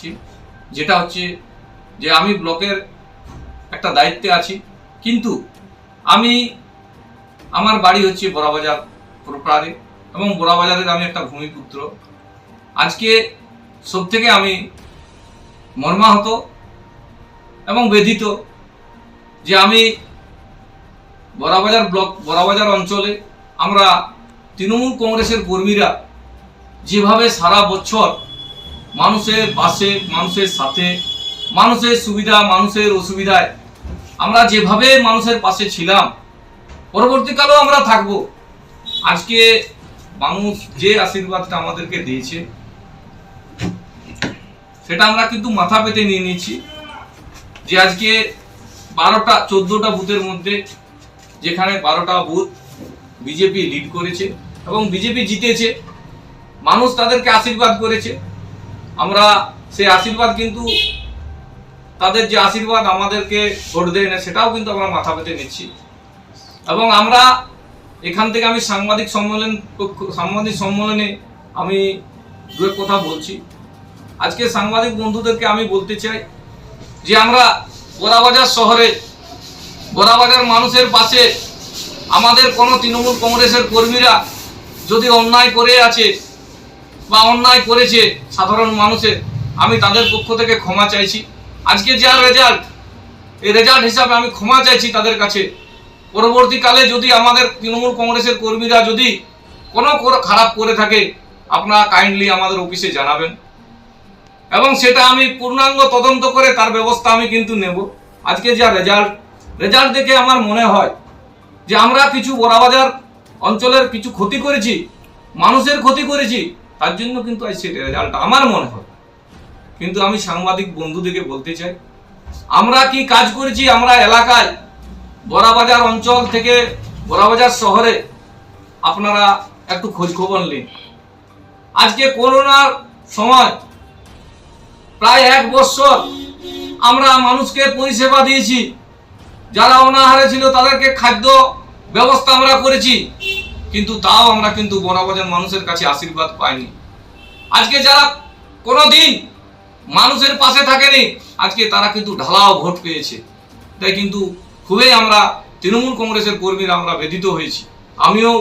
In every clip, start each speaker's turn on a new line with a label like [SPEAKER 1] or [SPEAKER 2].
[SPEAKER 1] করছি যেটা হচ্ছে যে আমি ব্লকের একটা দায়িত্বে আছি। কিন্তু আমি, আমার বাড়ি হচ্ছে বড়াবাজার প্রপারে এবং বড়াবাজারের আমি একটা ভূমিপুত্র। আজকে সব থেকে আমি মর্মাহত এবং বেদিত যে আমি বড়াবাজার ব্লক, বড়াবাজার অঞ্চলে আমরা তৃণমূল কংগ্রেসের কর্মীরা যেভাবে সারা বছর মানুষের পাশে, মানুষের সাথে, মানুষের সুবিধা, মানুষের অসুবিধায়। আমরা যেভাবে মানুষের পাশে ছিলাম, পরবর্তীকালেও আমরা থাকব। আজকে মানুষ যে আশীর্বাদটা আমাদেরকে দিয়েছে, সেটা আমরা কিন্তু মাথা পেতে নিয়ে নিচ্ছি যে আজকে বারোটা, চোদ্দোটা বুথের মধ্যে, যেখানে বারোটা বুথ বিজেপি লিড করেছে এবং বিজেপি জিতেছে, মানুষ তাদেরকে আশীর্বাদ করেছে। আমরা সেই আশীর্বাদ কিন্তু তাদের যে আশীর্বাদ আমাদেরকে ভোট দেয় না, সেটাও কিন্তু আমরা মাথা পেতে নিচ্ছি। এবং আমরা এখান থেকে আমি সাংবাদিক সম্মেলন সাংবাদিক সম্মেলনে আমি দু কথা বলছি। আজকে সাংবাদিক বন্ধুদেরকে আমি বলতে চাই যে আমরা বোরাবাজার শহরে বোরাবাজার মানুষের পাশে আমাদের কোনো তৃণমূল কংগ্রেসের কর্মীরা যদি অন্যায় করে আছে বা অন্যায় করেছে সাধারণ মানুষের, আমি তাদের পক্ষ থেকে ক্ষমা চাইছি। আজকে যা রেজাল্ট এই রেজাল্ট হিসাবে আমি ক্ষমা চাইছি তাদের কাছে। পরবর্তীকালে যদি আমাদের তৃণমূল কংগ্রেসের কর্মীরা যদি কোনো খারাপ করে থাকে, আপনারা কাইন্ডলি আমাদের অফিসে জানাবেন। এবং সেটা আমি পূর্ণাঙ্গ তদন্ত করে তার ব্যবস্থা আমি কিন্তু নেব। আজকে যা রেজাল্ট রেজাল্ট দেখে আমার মনে হয় যে আমরা কিছু বড়াবাজার অঞ্চলের কিছু ক্ষতি করেছি, মানুষের ক্ষতি করেছি তার জন্য কিন্তু আজ সেটা রেজাল্ট আমার মনে হয়। কিন্তু আমি সাংবাদিক বন্ধুদেরকে বলতে চাই, আমরা কি কাজ করেছি? আমরা এলাকায় বড়াবাজার অঞ্চল থেকে বড়াবাজার শহরে আপনারা একটু খোঁজ খবর নিন। আজকে করোনার সময় প্রায় এক বছর আমরা মানুষকে পরিষেবা দিয়েছি। যারা অনাহারে ছিল তাদেরকে খাদ্য ব্যবস্থা আমরা করেছি। কিন্তু তাও আমরা কিন্তু বড়াবাজার মানুষের কাছে আশীর্বাদ পাইনি। আজকে যারা কোনোদিন মানুষের পাশে থাকেনি, আজকে তারা কিন্তু ঢালাও ভোট পেয়েছে। তাই কিন্তু খুবই আমরা তৃণমূল কংগ্রেসের কর্মীরা আমরা বেদিত হয়েছি। আমিও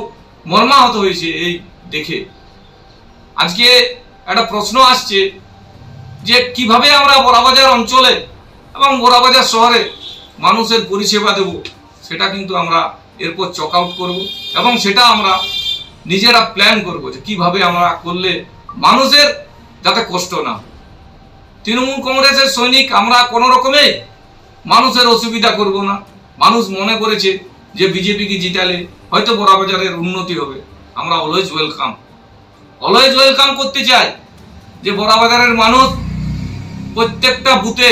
[SPEAKER 1] মর্মাহত হয়েছি এই দেখে। আজকে একটা প্রশ্ন আসছে যে কীভাবে আমরা বড়াবাজার অঞ্চলে এবং বড়াবাজার শহরে মানুষের পরিষেবা দেব, সেটা কিন্তু আমরা এরপর চক আউট করব এবং সেটা আমরা নিজেরা প্ল্যান করব যে কীভাবে আমরা করলে মানুষের যাতে কষ্ট না তৃণমূল কংগ্রেসের সৈনিক আমরা কোনো রকমে মানুষের অসুবিধা করব না। মানুষ মনে করেছে যে বিজেপিকে জিতালে হয়তো বড়াবাজারের উন্নতি হবে। আমরা অলওয়েজ ওয়েলকাম অলওয়েজ ওয়েলকাম করতে চাই যে বড়াবাজারের মানুষ প্রত্যেকটা বুথে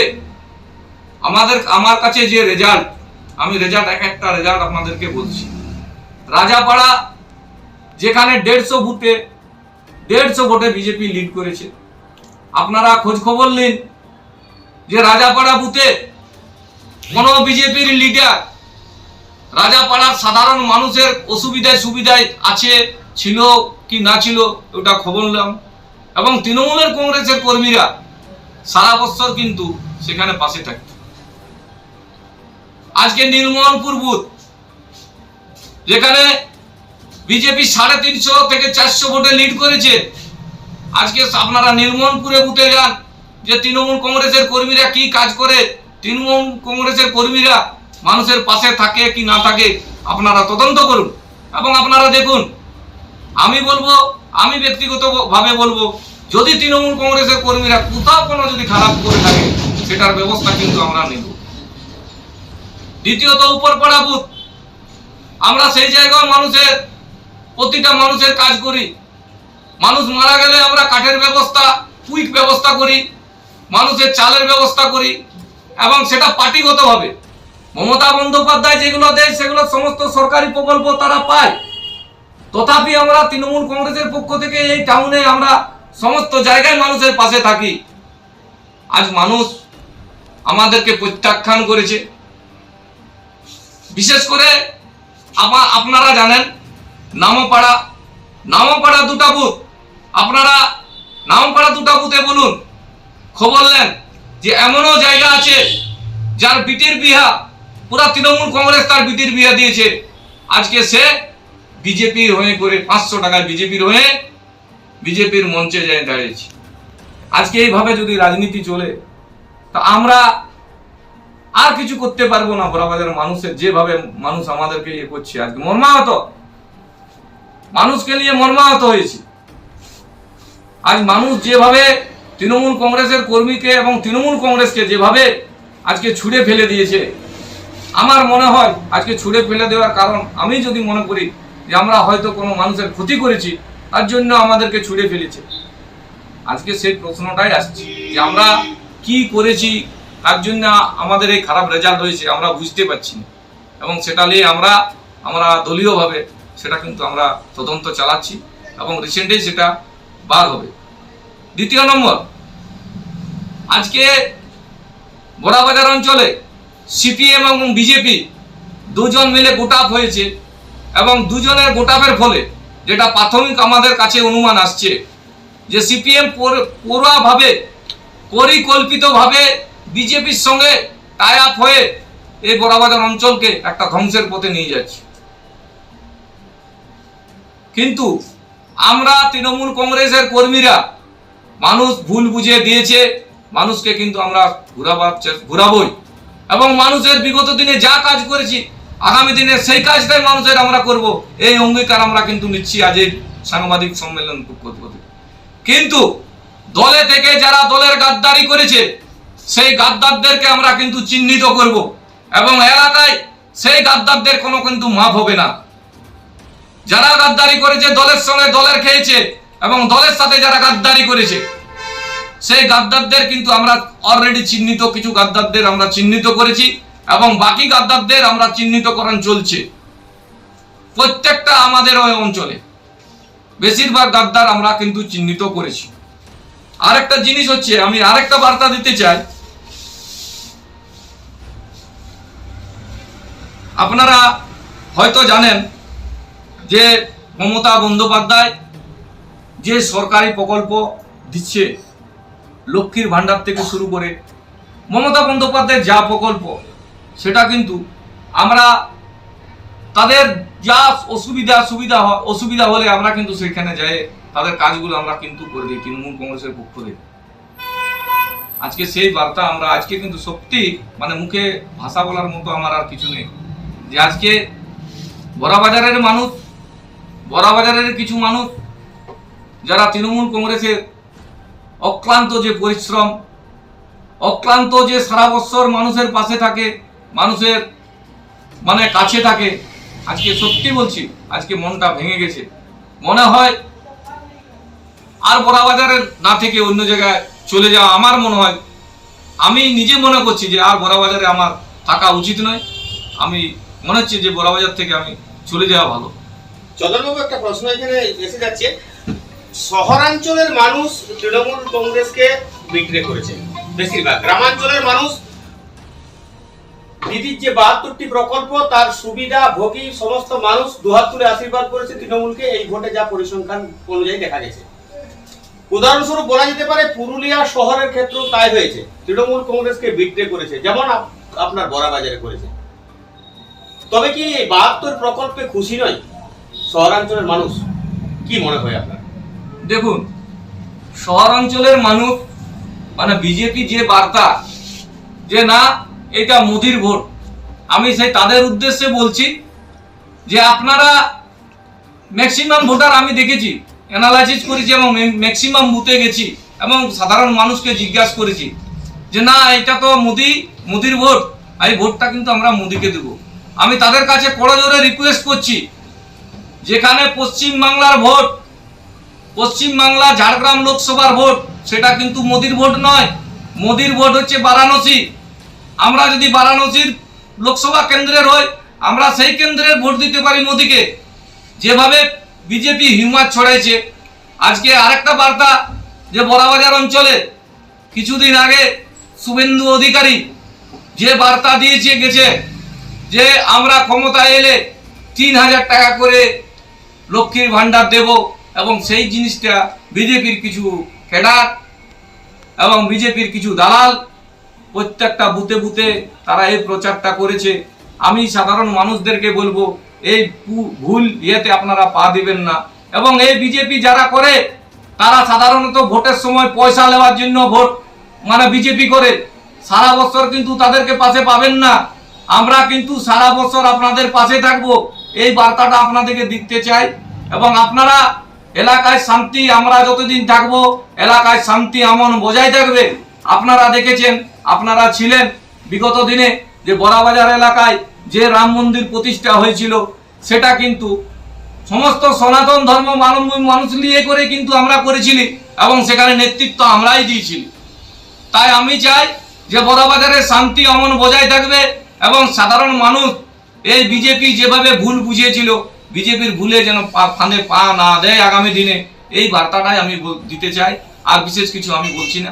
[SPEAKER 1] আমাদের, আমার কাছে যে রেজাল্ট আমি রেজাল্ট এক একটা রেজাল্ট আপনাদেরকে বলছি। রাজাপাড়া, যেখানে দেড়শো বুথে দেড়শো ভোটে বিজেপি লিড করেছে। আপনারা খোঁজ খবর নিন যে রাজাপাড়া বুথে কোনো বিজেপির লিডার রাজাপাড়ার সাধারণ মানুষের অসুবিধায় সুবিধায় আছে, ছিল কি না ছিল, ওটা খবর নিলাম। এবং তৃণমূলের কংগ্রেসের কর্মীরা সারা বছর কিন্তু সেখানে পাশে থাকে আজকে নীলমোহনপুর বুথ, যেখানে বিজেপি সাড়ে তিনশো থেকে চারশো ভোটে লিড করেছে। আজকে আপনারা নীলমোহনপুরে বুথে যান, যে তৃণমূল কংগ্রেসের কর্মীরা কি কাজ করে, তৃণমূল কংগ্রেসের কর্মীরা মানুষের পাশে থাকে কি না থাকে, আপনারা তদন্ত করুন। এবং আপনারা দেখুন, আমি বলব, আমি ব্যক্তিগতভাবে বলব, যদি তৃণমূল কংগ্রেসের কর্মীরা কোথাও কোনো যদি খারাপ করে থাকে, সেটার ব্যবস্থা কিন্তু আমরা নেব। দ্বিতীয়ত উপরপাড়া বুথ। আমরা সেই জায়গায় মানুষের, প্রতিটা মানুষের কাজ করি। মানুষ মারা গেলে আমরা কাঠের ব্যবস্থা, কুইক ব্যবস্থা করি, মানুষের চালের ব্যবস্থা করি, এবং সেটা পার্টিগতভাবে মমতা বন্দ্যোপাধ্যায় যেগুলো দেয়, সেগুলো সমস্ত সরকারি প্রকল্প তারা পায়। তথাপি আমরা তৃণমূল কংগ্রেসের পক্ষ থেকে এই টাউনে আমরা সমস্ত জায়গায় মানুষের পাশে থাকি। আজ মানুষ আমাদেরকে প্রত্যাখ্যান করেছে। বিশেষ করে আপনারা জানেন, নামপাড়া নামপাড়া দুটা বুথ। আপনারা নামপাড়া দুটা বুথে বলুন, খবর নেন যে এমনও জায়গা আছে যার বিটির বিহা, পুরা তৃণমূল কংগ্রেস তার বিটির বিহা দিয়েছে। আজকে সে বিজেপির হয়ে করে পাঁচশো টাকায় বিজেপির হয়ে বিজেপির মঞ্চে যায় দাঁড়িয়েছে। আজকে এইভাবে যদি রাজনীতি চলে, তা আমরা আর কিছু করতে পারব না বড়বাজারের মানুষের, যেভাবে মানুষ আমাদেরকে ইয়ে করছে। আজকে মর্মাহত। মানুষকে নিয়ে মর্মাহত হয়েছে। আজ মানুষ যেভাবে তৃণমূল কংগ্রেসের কর্মীকে এবং তৃণমূল কংগ্রেসকে যেভাবে আজকে ছুড়ে ফেলে দিয়েছে, আমার মনে হয় আজকে ছুড়ে ফেলে দেওয়ার কারণ আমি যদি মনে করি যে আমরা হয়তো কোনো মানুষের ক্ষতি করেছি, তার জন্য আমাদেরকে ছুড়ে ফেলেছে। আজকে সেই প্রশ্নটাই আসছে যে আমরা কি করেছি তার জন্য আমাদের এই খারাপ রেজাল্ট হয়েছে, আমরা বুঝতে পারছি না। এবং সেটা নিয়ে আমরা আমরা দলীয়ভাবে সেটা কিন্তু আমরা তদন্ত চালাচ্ছি এবং রিসেন্টলি সেটা বার হবে। দ্বিতীয় নম্বর, আজকে বড়াবাজার অঞ্চলে সিপিএম এবং বিজেপি দুজন মিলে গোটাপ হয়েছে এবং দুজনের গোটাপের ফলে যেটা প্রাথমিক আমাদের কাছে অনুমান আসছে যে সিপিএম পুরোভাবে পরিকল্পিতভাবে বিজেপির সঙ্গে টাই আপ হয়ে এই বড়াবাজার অঞ্চলকে একটা ধ্বংসের পথে নিয়ে যাচ্ছে। কিন্তু আমরা তৃণমূল কংগ্রেসের কর্মীরা মানুষ ভুল বুঝিয়ে দিয়েছে, মানুষকে কিন্তু আমরা ঘুরাবার ঘুরাবই। এবং মানুষের বিগত দিনে যা কাজ করেছি, আগামী দিনে সেই কাজটাই মানুষের আমরা করব। এই অঙ্গীকার আমরা কিন্তু নিচ্ছি আজ এই সাংবাদিক সম্মেলন কিন্তু দলে থেকে যারা দলের গাদ্দারি করেছে সেই গাদ্দারদেরকে আমরা কিন্তু চিহ্নিত করব। এবং এলাকায় সেই গাদ্দারদের কোনো কিন্তু মাপ হবে না। যারা গাদ্দারি করেছে, দলের সঙ্গে দলের খেয়েছে এবং দলের সাথে যারা গাদ্দারি করেছে, সেই গাদ্দারদের কিন্তু আমরা অলরেডি চিহ্নিত, কিছু গাদ্দারদের আমরা চিহ্নিত করেছি এবং বাকি গাদ্দারদের আমরা চিহ্নিতকরণ চলছে। প্রত্যেকটা আমাদের ওই অঞ্চলে বেশিরভাগ গাদ্দার আমরা কিন্তু চিহ্নিত করেছি। আরেকটা জিনিস হচ্ছে, আমি আরেকটা বার্তা দিতে চাই। আপনারা হয়তো জানেন যে মমতা বন্দ্যোপাধ্যায় যে সরকারি প্রকল্প দিচ্ছে, লক্ষ্মীর ভাণ্ডার থেকে শুরু করে মমতা বন্দ্যোপাধ্যায়ের যা প্রকল্প, সেটা কিন্তু আমরা তাদের যা অসুবিধা সুবিধা অসুবিধা হলে আমরা কিন্তু সেখানে যাই, তাদের কাজগুলো আমরা কিন্তু করে দিই, তৃণমূল কংগ্রেসের পক্ষ থেকে। আজকে সেই বার্তা আমরা, আজকে কিন্তু সত্যি মানে মুখে ভাষা বলার মতো আমার আর কিছু নেই। যে আজকে বড়াবাজারের মানুষ, বড়াবাজারের কিছু মানুষ যারা তৃণমূল কংগ্রেসের অক্লান্ত যে পরিশ্রম, অক্লান্ত যে সারা বছর মানুষের পাশে থাকে, মানুষের মানে কাছে থাকে, আজকে সত্যি বলছি, আজকে মনটা ভেঙে গেছে। মনে হয় আর বড়াবাজারের না থেকে অন্য জায়গায় চলে যাওয়া আমার মনে হয়। আমি নিজে মনে করছি যে আর বড়াবাজারে আমার থাকা উচিত নয়। আমি মনে হচ্ছে যে বড়াবাজার থেকে আমি চলে যাওয়া ভালো।
[SPEAKER 2] চন্দনবাবু, একটা প্রশ্ন এখানে এসে যাচ্ছে। শহরাঞ্চলের মানুষ তৃণমূল কংগ্রেসকে বিক্রি করেছে। বেশিরভাগ গ্রামাঞ্চলের মানুষ দিদির যে বাহাত্তরটি প্রকল্প, তার সুবিধা, ভোগী, সমস্ত মানুষ দুহাত তুলে আশীর্বাদ করেছে তৃণমূলকে। এই ভোটে যা পরিসংখ্যান অনুযায়ী দেখা গেছে। উদাহরণস্বরূপ বলা যেতে পারে, পুরুলিয়া শহরের ক্ষেত্রেও তাই হয়েছে। তৃণমূল কংগ্রেসকে বিক্রি করেছে, যেমন আপ- আপনার বড়াবাজারে করেছে। তবে কি এই বাহাত্তর প্রকল্পে খুশি নয়? শহরাঞ্চলের মানুষ, কি মনে হয় আপনার?
[SPEAKER 1] দেখুন, শহরাঞ্চলের মানুষ মানে বিজেপি যে বার্তা, যে না, এটা মোদির ভোট, আমি সেই তাদের উদ্দেশ্যে বলছি যে আপনারা ম্যাক্সিমাম ভোটার আমি দেখেছি অ্যানালাইসিস করেছি এবং ম্যাক্সিমাম বুথে গেছি এবং সাধারণ মানুষকে জিজ্ঞাসা করেছি যে না, এটা তো মোদি, মোদির ভোট, আর এই ভোটটা কিন্তু আমরা মোদিকে দেব। আমি তাদের কাছে জোরে রিকোয়েস্ট করছি। যেখানে পশ্চিম বাংলার ভোট, পশ্চিম বাংলা ঝাড়গ্রাম লোকসভার ভোট, সেটা কিন্তু মোদির ভোট নয়। মোদির ভোট হচ্ছে বারাণসী। আমরা যদি বারাণসীর লোকসভা কেন্দ্রের হই, আমরা সেই কেন্দ্রের ভোট দিতে পারি মোদিকে। যেভাবে বিজেপি হিউমার ছড়াইছে। আজকে আরেকটা বার্তা যে বড়াবাজার অঞ্চলে কিছুদিন আগে শুভেন্দু অধিকারী যে বার্তা দিয়েছে গেছে যে আমরা ক্ষমতায় এলে তিন হাজার টাকা করে লক্ষ্মীর ভাণ্ডার দেব এবং সেই জিনিসটা বিজেপির কিছু ক্যাডার এবং বিজেপির কিছু দালাল প্রত্যেকটা বুথে বুতে তারা এই প্রচারটা করেছে। আমি সাধারণ মানুষদেরকে বলব, এই ভুল ইয়েতে আপনারা পা দিবেন না। এবং এই বিজেপি যারা করে, তারা সাধারণত ভোটের সময় পয়সা নেওয়ার জন্য ভোট মানে বিজেপি করে। সারা বছর কিন্তু তাদেরকে পাশে পাবেন না। আমরা কিন্তু সারা বছর আপনাদের পাশে থাকব। এই বার্তাটা আপনাদেরকে দিতে চাই এবং আপনারা এলাকায় শান্তি আমরা যতদিন থাকব, এলাকায় শান্তি আমন বজায় থাকবে। আপনারা দেখেছেন, আপনারা ছিলেন বিগত দিনে যে বড়াবাজার এলাকায় যে রাম মন্দির প্রতিষ্ঠা হয়েছিল, সেটা কিন্তু সমস্ত সনাতন ধর্ম মানব- মানুষ নিয়ে করে কিন্তু আমরা করেছিলি এবং সেখানে নেতৃত্ব আমরাই দিয়েছিলি। তাই আমি চাই যে বড়বাজারে শান্তি অমন বজায় থাকবে এবং সাধারণ মানুষ এই বিজেপি যেভাবে ভুল বুঝিয়েছিল, বিজেপির ভুলে যেন ফাঁদে পা না দেয় আগামী দিনে, এই বার্তাটাই আমি দিতে চাই। আর বিশেষ কিছু আমি বলছি না।